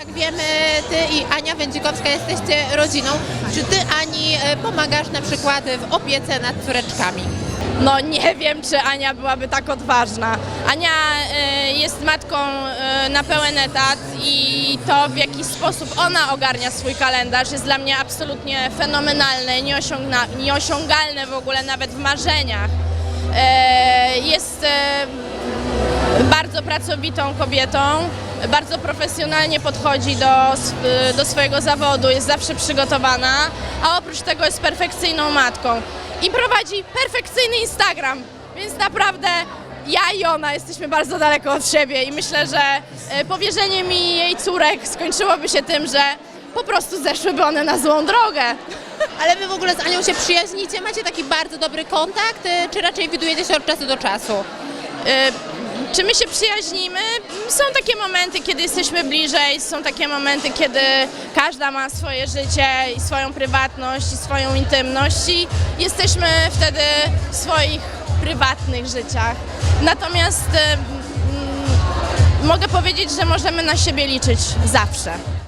Jak wiemy, ty i Ania Wędzikowska jesteście rodziną. Czy ty, Ani, e, pomagasz na przykład w opiece nad córeczkami? No nie wiem, czy Ania byłaby tak odważna. Ania e, jest matką e, na pełen etat i to w jaki sposób ona ogarnia swój kalendarz jest dla mnie absolutnie fenomenalne, nieosiągalne w ogóle nawet w marzeniach. Jest bardzo pracowitą kobietą, bardzo profesjonalnie podchodzi do, do swojego zawodu, jest zawsze przygotowana, a oprócz tego jest perfekcyjną matką i prowadzi perfekcyjny Instagram, więc naprawdę ja i ona jesteśmy bardzo daleko od siebie i myślę, że e, powierzenie mi jej córek skończyłoby się tym, że po prostu zeszłyby one na złą drogę. Ale wy w ogóle z Anią się przyjaźnicie? Macie taki bardzo dobry kontakt? e, Czy raczej widujecie się od czasu do czasu? Y, Czy my się przyjaźnimy? Są takie momenty, kiedy jesteśmy bliżej, są takie momenty, kiedy każda ma swoje życie i swoją prywatność i swoją intymność i jesteśmy wtedy w swoich prywatnych życiach. Natomiast mogę powiedzieć, że możemy na siebie liczyć zawsze.